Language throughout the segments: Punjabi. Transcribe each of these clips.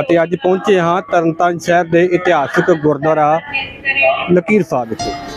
ਅਤੇ ਅੱਜ ਪਹੁੰਚੇ ਹਾਂ ਤਰਨਤਾਰਨ ਸ਼ਹਿਰ ਦੇ ਇਤਿਹਾਸਕ ਗੁਰਦੁਆਰਾ ਲਕੀਰ ਸਾਹਿਬ ਵਿਖੇ।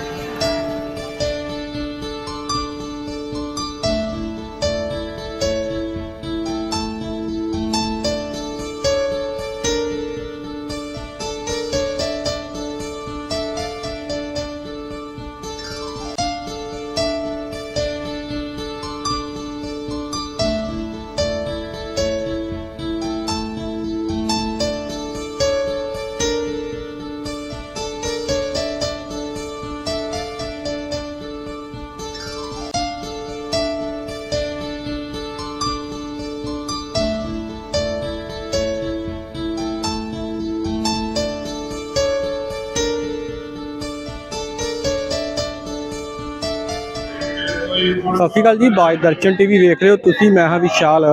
ਸਤਿ ਸ਼੍ਰੀ ਅਕਾਲ ਜੀ ਬਾਜ ਦਰਸ਼ਨ ਟੀਵੀ ਵੇਖ ਰਹੇ ਹੋ ਤੁਸੀਂ ਮੈਂ ਹਾਂ ਵਿਸ਼ਾਲ।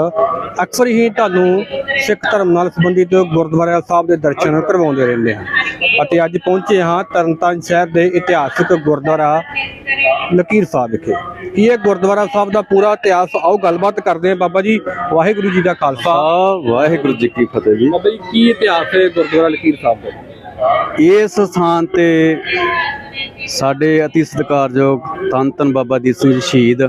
ਅਕਸਰ ਹੀ ਤੁਹਾਨੂੰ ਸਿੱਖ ਧਰਮ ਨਾਲ ਸੰਬੰਧਿਤ ਗੁਰਦੁਆਰਾ ਸਾਹਿਬ ਦੇ ਦਰਸ਼ਨ ਕਰਵਾਉਂਦੇ ਰਹਿੰਦੇ ਹਾਂ। ਅਤੇ ਅੱਜ ਪਹੁੰਚੇ ਹਾਂ ਤਰਨਤਾਰਨ ਸ਼ਹਿਰ ਦੇ ਇਤਿਹਾਸਕ ਗੁਰਦੁਆਰਾ ਲਕੀਰ ਸਾਹਿਬ ਵਿਖੇ। ਕੀ ਇਹ ਗੁਰਦੁਆਰਾ ਸਾਹਿਬ ਦਾ ਪੂਰਾ ਇਤਿਹਾਸ ਆਓ ਗੱਲਬਾਤ ਕਰਦੇ ਹਾਂ ਬਾਬਾ ਜੀ। ਵਾਹਿਗੁਰੂ ਜੀ ਦਾ ਖਾਲਸਾ। ਵਾਹਿਗੁਰੂ ਜੀ ਕੀ ਫਤਿਹ ਜੀ। ਬਾਬਾ ਜੀ ਕੀ ਇਤਿਹਾਸ ਹੈ ਗੁਰਦੁਆਰਾ ਲਕੀਰ ਸਾਹਿਬ ਦਾ? ਇਸ ਸਥਾਨ ਤੇ ਸਾਡੇ ਅਤੀ ਸਤਿਕਾਰਯੋਗ ਧੰਨ ਧੰਨ ਬਾਬਾ ਦੀਪ ਸਿੰਘ ਜੀ ਸ਼ਹੀਦ।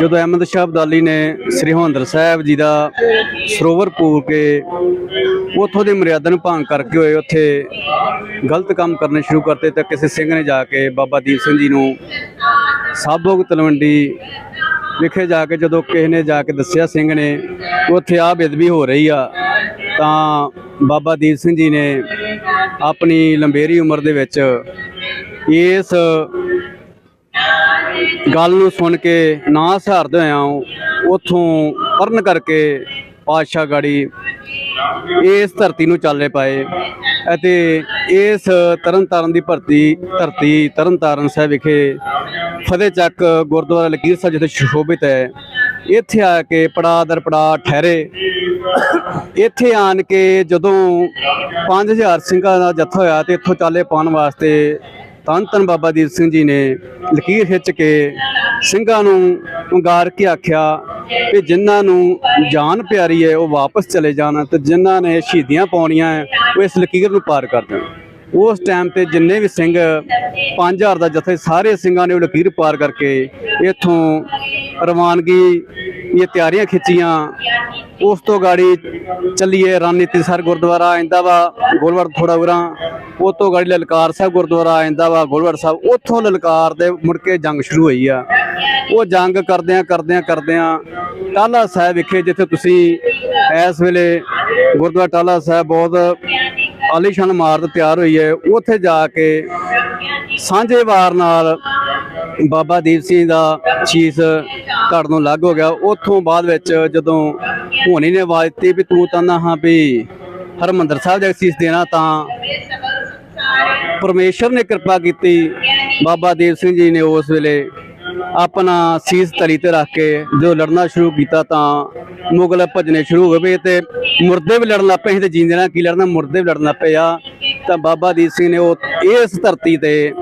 ਜਦੋਂ ਅਹਿਮਦ ਸ਼ਾਹ ਅਬਦਾਲੀ ਨੇ ਸ੍ਰੀ ਹਰਿਮੰਦਰ ਸਾਹਿਬ ਜੀ ਦਾ ਸਰੋਵਰ ਪੂਰ ਕੇ ਉਥੋਂ ਦੀ ਮਰਿਆਦਾ ਨੂੰ ਭੰਗ ਕਰਕੇ ਹੋਏ, ਉੱਥੇ ਗਲਤ ਕੰਮ ਕਰਨੇ ਸ਼ੁਰੂ ਕਰਤੇ ਤਾਂ ਕਿਸੇ ਸਿੰਘ ਨੇ ਜਾ ਕੇ ਬਾਬਾ ਦੀਪ ਸਿੰਘ ਜੀ ਨੂੰ ਸਾਬੋਗ ਤਲਵੰਡੀ ਵਿਖੇ ਜਾ ਕੇ ਜਦੋਂ ਕਿਸੇ ਨੇ ਜਾ ਕੇ ਦੱਸਿਆ ਸਿੰਘ ਨੇ, ਉੱਥੇ ਆ ਬੇਦਬੀ ਹੋ ਰਹੀ ਆ, ਤਾਂ ਬਾਬਾ ਦੀਪ ਸਿੰਘ ਜੀ ਨੇ ਆਪਣੀ ਲੰਬੇਰੀ ਉਮਰ ਦੇ ਵਿੱਚ ਇਸ ਗੱਲ ਨੂੰ ਸੁਣ ਕੇ ਨਾ ਸਹਾਰਦੇ ਹੋਇਆ ਉਥੋਂ ਪਰਨ ਕਰਕੇ ਪਾਤਸ਼ਾਹ ਗਾੜੀ ਇਸ ਧਰਤੀ ਨੂੰ ਚੱਲੇ ਪਾਏ ਅਤੇ ਇਸ ਤਰਨਤਾਰਨ ਦੀ ਭਰਤੀ ਧਰਤੀ ਤਰਨਤਾਰਨ ਸਾਹਿਬ ਵਿਖੇ ਫਤਿਹ ਚੱਕ ਗੁਰਦੁਆਰਾ ਲਕੀਰ ਸਾਹਿਬ ਜਿੱਥੇ ਸ਼ੋਭਿਤ ਹੈ, ਇੱਥੇ ਆ ਕੇ ਪੜਾ ਦਰ ਪੜਾ ਠਹਿਰੇ ਇੱਥੇ ਆਣ ਕੇ ਜਦੋਂ 5000 ਸਿੰਘਾਂ ਦਾ ਜੱਥਾ ਹੋਇਆ ਤੇ ਇੱਥੋਂ ਚਾਲੇ ਪਾਉਣ ਵਾਸਤੇ ਧੰਨ ਧੰਨ ਬਾਬਾ ਦੀਪ ਸਿੰਘ ਜੀ ਨੇ ਲਕੀਰ ਖਿੱਚ ਕੇ ਸਿੰਘਾਂ ਨੂੰ ਵੰਗਾਰ ਕੇ ਆਖਿਆ ਕਿ ਜਿਨ੍ਹਾਂ ਨੂੰ ਜਾਨ ਪਿਆਰੀ ਹੈ ਉਹ ਵਾਪਸ ਚਲੇ ਜਾਣ ਤੇ ਜਿਨ੍ਹਾਂ ਨੇ ਸ਼ਹੀਦੀਆਂ ਪਾਉਣੀਆਂ ਹੈ, ਉਹ ਇਸ ਲਕੀਰ ਨੂੰ ਪਾਰ ਕਰ ਦੇਣ। ਉਸ ਟਾਈਮ ਤੇ ਜਿੰਨੇ ਵੀ ਸਿੰਘ 5000 ਦਾ ਜਥੇ ਸਾਰੇ ਸਿੰਘਾਂ ਨੇ ਉਹ ਲਕੀਰ ਪਾਰ ਕਰਕੇ ਇੱਥੋਂ ਰਵਾਨਗੀ ਇਹ ਤਿਆਰੀਆਂ ਖਿੱਚੀਆਂ। ਉਸ ਤੋਂ ਗਾੜੀ ਚੱਲੀਏ ਰਣਨੀਤੀ ਸਰ ਗੁਰਦੁਆਰਾ ਆਇੰਦਾ ਵਾ ਗੋਲਵਰ ਥੋੜਾ ਉਰਾਂ। ਉਹ ਤੋਂ ਗਾੜੀ ਲਲਕਾਰ ਸਾਹਿਬ ਗੁਰਦੁਆਰਾ ਆਇੰਦਾ ਵਾ ਗੋਲਵਰ ਸਾਹਿਬ। ਉੱਥੋਂ ਲਲਕਾਰ ਦੇ ਮੁੜ ਕੇ ਜੰਗ ਸ਼ੁਰੂ ਹੋਈ ਆ। ਉਹ ਜੰਗ ਕਰਦਿਆਂ ਕਰਦਿਆਂ ਕਰਦਿਆਂ ਟਾਲਾ ਸਾਹਿਬ ਵਿਖੇ ਜਿੱਥੇ ਤੁਸੀਂ ਇਸ ਵੇਲੇ ਗੁਰਦੁਆਰਾ ਟਾਲਾ ਸਾਹਿਬ ਬਹੁਤ ਆਲੀਸ਼ਾਨ ਇਮਾਰਤ ਤਿਆਰ ਹੋਈ ਹੈ, ਉੱਥੇ ਜਾ ਕੇ ਸਾਂਝੇ ਵਾਰ ਨਾਲ ਬਾਬਾ ਦੀਪ ਸਿੰਘ ਦਾ ਸ਼ੀਸ ਧੜ ਨੂੰ ਲੱਗ ਹੋ ਗਿਆ। ਉੱਥੋਂ ਬਾਅਦ ਵਿੱਚ ਜਦੋਂ ਹੋਣੀ ਨੇ ਆਵਾਜ਼ ਦਿੱਤੀ ਵੀ ਤੂੰ ਤਾਂ ਨਾ ਹਾਂ ਵੀ ਹਰਮੰਦਰ ਸਾਹਿਬ ਦਾ ਸ਼ੀਸ ਦੇਣਾ ਤਾਂ ਪਰਮੇਸ਼ਰ ਨੇ ਕਿਰਪਾ ਕੀਤੀ। ਬਾਬਾ ਦੀਪ ਸਿੰਘ ਜੀ ਨੇ ਉਸ ਵੇਲੇ ਆਪਣਾ ਸੀਸ ਤਲੀ ਤੇ ਰੱਖ ਕੇ ਜੋ ਲੜਨਾ ਸ਼ੁਰੂ ਕੀਤਾ ਤਾਂ ਮੁਗਲ ਭਜਨੇ ਸ਼ੁਰੂ ਹੋ ਗਏ ਤੇ ਮੁਰਦੇ ਵੀ ਲੜਨ ਲੱਗ ਪਏ ਸੀ ਤੇ ਜੀਂਦੇ ਨਾਲ ਕੀ ਲੜਨਾ? ਮੁਰਦੇ ਵੀ ਲੜਨ ਲੱਗ ਪਏ ਆ। ਤਾਂ ਬਾਬਾ ਦੀਪ ਸਿੰਘ ਨੇ ਉਹ ਇਸ ਧਰਤੀ ਤੇ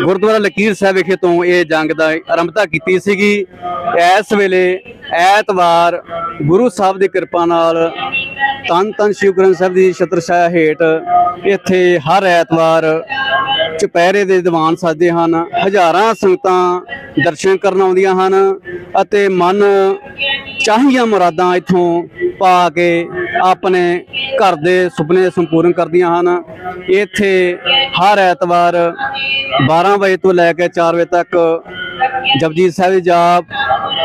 ਗੁਰਦੁਆਰਾ ਲਕੀਰ ਸਾਹਿਬ ਵਿਖੇ ਤੋਂ ਇਹ ਜੰਗ ਦਾ ਆਰੰਭਤਾ ਕੀਤੀ ਸੀਗੀ। ਇਸ ਵੇਲੇ ਐਤਵਾਰ ਗੁਰੂ ਸਾਹਿਬ ਦੀ ਕਿਰਪਾ ਨਾਲ ਤਨ ਤਨ ਸ਼ਿਵ ਗ੍ਰੰਥ ਸਾਹਿਬ ਦੀ ਛਤਰ ਹੇਠ ਇੱਥੇ ਹਰ ਐਤਵਾਰ ਚੁਪਹਿਰੇ ਦੇ ਦੀਵਾਨ ਸਜਦੇ ਹਨ। ਹਜ਼ਾਰਾਂ ਸੰਗਤਾਂ ਦਰਸ਼ਨ ਕਰਨ ਆਉਂਦੀਆਂ ਹਨ ਅਤੇ ਮਨ ਚਾਹੀਆਂ ਮੁਰਾਦਾਂ ਇੱਥੋਂ ਪਾ ਕੇ ਆਪਣੇ ਘਰ ਦੇ ਸੁਪਨੇ ਸੰਪੂਰਨ ਕਰਦੀਆਂ ਹਨ। ਇੱਥੇ ਹਰ ਐਤਵਾਰ 12 ਵਜੇ ਤੋਂ ਲੈ ਕੇ 4 ਵਜੇ ਤੱਕ ਜਪਜੀ ਸਾਹਿਬ ਜੀ ਜਾਪ,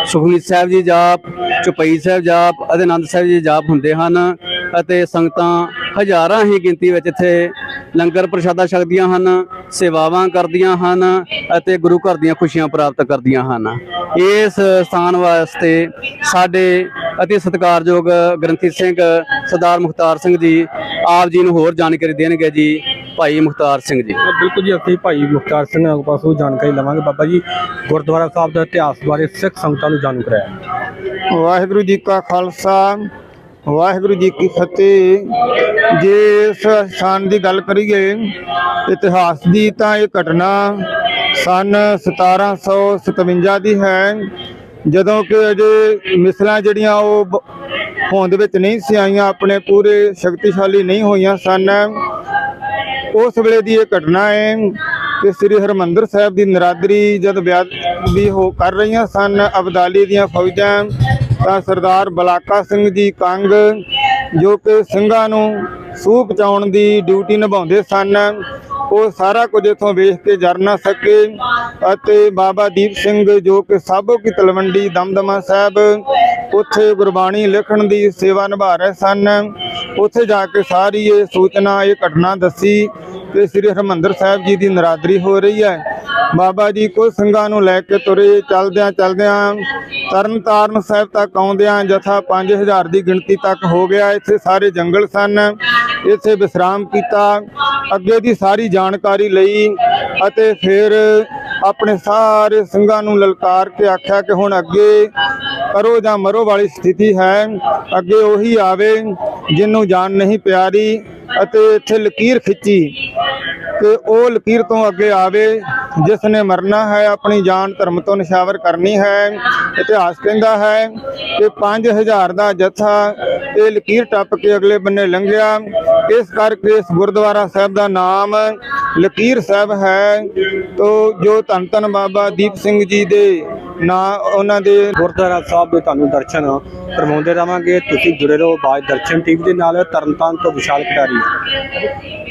ਸੁਖਮਨੀ ਸਾਹਿਬ ਜੀ ਜਾਪ, ਚੁਪਈ ਸਾਹਿਬ ਜਾਪ ਅਤੇ ਆਨੰਦ ਸਾਹਿਬ ਜੀ ਜਾਪ ਹੁੰਦੇ ਹਨ। ਅਤੇ ਸੰਗਤਾਂ ਹਜ਼ਾਰਾਂ ਹੀ ਗਿਣਤੀ ਵਿੱਚ ਇੱਥੇ ਲੰਗਰ ਪ੍ਰਸ਼ਾਦਾ ਛਕਦੀਆਂ ਹਨ ਸੇਵਾਵਾਂ ਕਰਦੀਆਂ ਹਨ ਅਤੇ ਗੁਰੂ ਘਰ ਦੀਆਂ ਖੁਸ਼ੀਆਂ ਪ੍ਰਾਪਤ ਕਰਦੀਆਂ ਹਨ। ਇਸ ਸਥਾਨ ਵਾਸਤੇ ਸਾਡੇ ਅਤੀ ਸਤਿਕਾਰਯੋਗ ਗ੍ਰੰਥੀ ਸਿੰਘ ਸਰਦਾਰ ਮੁਖਤਾਰ ਸਿੰਘ ਜੀ ਆਪ ਜੀ ਨੂੰ ਹੋਰ ਜਾਣਕਾਰੀ ਦੇਣਗੇ ਜੀ ਭਾਈ ਮੁਖਤਾਰ ਸਿੰਘ ਜੀ। ਬਿਲਕੁਲ ਜੀ ਅਸੀਂ ਭਾਈ ਮੁਖਤਾਰ ਸਿੰਘ ਨਾਲ ਪਾਸੋਂ ਜਾਣਕਾਰੀ ਲਵਾਂਗੇ। ਬਾਬਾ ਜੀ ਗੁਰਦੁਆਰਾ ਸਾਹਿਬ ਦਾ ਇਤਿਹਾਸ ਬਾਰੇ ਸਿੱਖ ਸੰਗਤਾਂ ਨੂੰ ਜਾਣੂ ਕਰਾਇਆ। ਵਾਹਿਗੁਰੂ ਜੀ ਕਾ ਖਾਲਸਾ ਵਾਹਿਗੁਰੂ ਜੀ ਕੀ ਫਤਿਹ। ਜੇ ਇਸ ਸਥਾਨ ਦੀ ਗੱਲ ਕਰੀਏ, ਇਤਿਹਾਸ ਦੀ ਤਾਂ ਇਹ ਘਟਨਾ ਸਨ 1757 ਦੀ ਹੈ, ਜਦੋਂ ਕਿ ਅਜੇ ਮਿਸਲਾਂ ਜਿਹੜੀਆਂ ਉਹ ਹੋਂਦ ਵਿੱਚ ਨਹੀਂ ਸੀ ਆਈਆਂ, ਆਪਣੇ ਪੂਰੇ ਸ਼ਕਤੀਸ਼ਾਲੀ ਨਹੀਂ ਹੋਈਆਂ ਸਨ। ਉਸ ਵੇਲੇ ਦੀ ਇਹ ਘਟਨਾ ਹੈ ਕਿ ਸ੍ਰੀ ਹਰਮੰਦਰ ਸਾਹਿਬ ਦੀ ਨਰਾਦਰੀ ਜਦ ਵੀ ਹੋ ਕਰ ਰਹੀਆਂ ਸਨ, ਅਬਦਾਲੀ ਦੀਆਂ ਫੌਜਾਂ ਤਾਂ ਸਰਦਾਰ ਬਲਾਕਾ ਸਿੰਘ ਜੀ ਕੰਗ, ਜੋ ਕਿ ਸਿੰਘਾਂ ਨੂੰ ਸੂਹ ਪਹੁੰਚਾਉਣ ਦੀ ਡਿਊਟੀ ਨਿਭਾਉਂਦੇ ਸਨ, ਉਹ ਸਾਰਾ ਕੁਝ ਇਥੋਂ ਵੇਖ ਕੇ ਜਰ ਨਾ ਸਕੇ ਅਤੇ ਬਾਬਾ ਦੀਪ ਸਿੰਘ ਜੋ ਕਿ ਸਾਬੋ ਕੀ ਤਲਵੰਡੀ ਦਮਦਮਾ ਸਾਹਿਬ, ਉੱਥੇ ਗੁਰਬਾਣੀ ਲਿਖਣ ਦੀ ਸੇਵਾ ਨਿਭਾ ਰਹੇ ਸਨ। ਉੱਥੇ ਜਾ ਕੇ ਸਾਰੀ ਇਹ ਸੂਚਨਾ, ਇਹ ਘਟਨਾ ਦੱਸੀ ਕਿ ਸ੍ਰੀ ਹਰਮੰਦਰ ਸਾਹਿਬ ਜੀ ਦੀ ਨਰਾਦਰੀ ਹੋ ਰਹੀ ਹੈ। ਬਾਬਾ ਜੀ ਕੁਝ ਸਿੰਘਾਂ ਨੂੰ ਲੈ ਕੇ ਤੁਰੇ, ਚਲਦਿਆਂ ਚਲਦਿਆਂ ਤਰਨਤਾਰਨ ਸਾਹਿਬ ਤੱਕ ਆਉਂਦਿਆਂ ਜਥਾ 5000 ਦੀ ਗਿਣਤੀ ਤੱਕ ਹੋ ਗਿਆ। ਇੱਥੇ ਸਾਰੇ ਜੰਗਲ ਸਨ, ਇੱਥੇ ਵਿਸਰਾਮ ਕੀਤਾ, ਅੱਗੇ ਦੀ ਸਾਰੀ ਜਾਣਕਾਰੀ ਲਈ ਅਤੇ ਫਿਰ ਆਪਣੇ ਸਾਰੇ ਸਿੰਘਾਂ ਨੂੰ ਲਲਕਾਰ ਕੇ ਆਖਿਆ ਕਿ ਹੁਣ ਅੱਗੇ ਕਰੋ ਜਾਂ ਮਰੋ ਵਾਲੀ ਸਥਿਤੀ ਹੈ, ਅੱਗੇ ਉਹੀ ਆਵੇ ਜਿਹਨੂੰ ਜਾਨ ਨਹੀਂ ਪਿਆਰੀ ਅਤੇ ਇੱਥੇ ਲਕੀਰ ਖਿੱਚੀ ਕਿ ਉਹ ਲਕੀਰ ਤੋਂ ਅੱਗੇ ਆਵੇ ਜਿਸ ਨੇ ਮਰਨਾ ਹੈ, ਆਪਣੀ ਜਾਨ ਧਰਮ ਤੋਂ ਨਿਸ਼ਾਵਰ ਕਰਨੀ ਹੈ। ਇਤਿਹਾਸ ਕਹਿੰਦਾ ਹੈ ਕਿ 5000 ਦਾ ਜਥਾ ਇਹ ਲਕੀਰ ਟੱਪ ਕੇ ਅਗਲੇ ਬੰਨੇ ਲੰਘਿਆ। ਇਸ ਕਰਕੇ ਇਸ ਗੁਰਦੁਆਰਾ ਸਾਹਿਬ ਦਾ ਨਾਮ ਲਕੀਰ ਸਾਹਿਬ ਹੈ। ਤੋਂ ਜੋ ਧੰਨ ਧੰਨ ਬਾਬਾ ਦੀਪ ਸਿੰਘ ਜੀ ਦੇ ਨਾ ਉਹਨਾਂ ਦੇ ਗੁਰਦੁਆਰਾ ਸਾਹਿਬ ਦੇ ਤੁਹਾਨੂੰ ਦਰਸ਼ਨ ਕਰਵਾਉਂਦੇ ਰਵਾਂਗੇ। ਤੁਸੀਂ ਜੁੜੇ ਰਹੋ ਬਾਜ ਦਰਸ਼ਨ ਟੀਵੀ ਦੇ ਨਾਲ ਤਰਨਤਾਰਨ ਤੋਂ ਵਿਸ਼ਾਲ ਖਿਡਾਰੀ।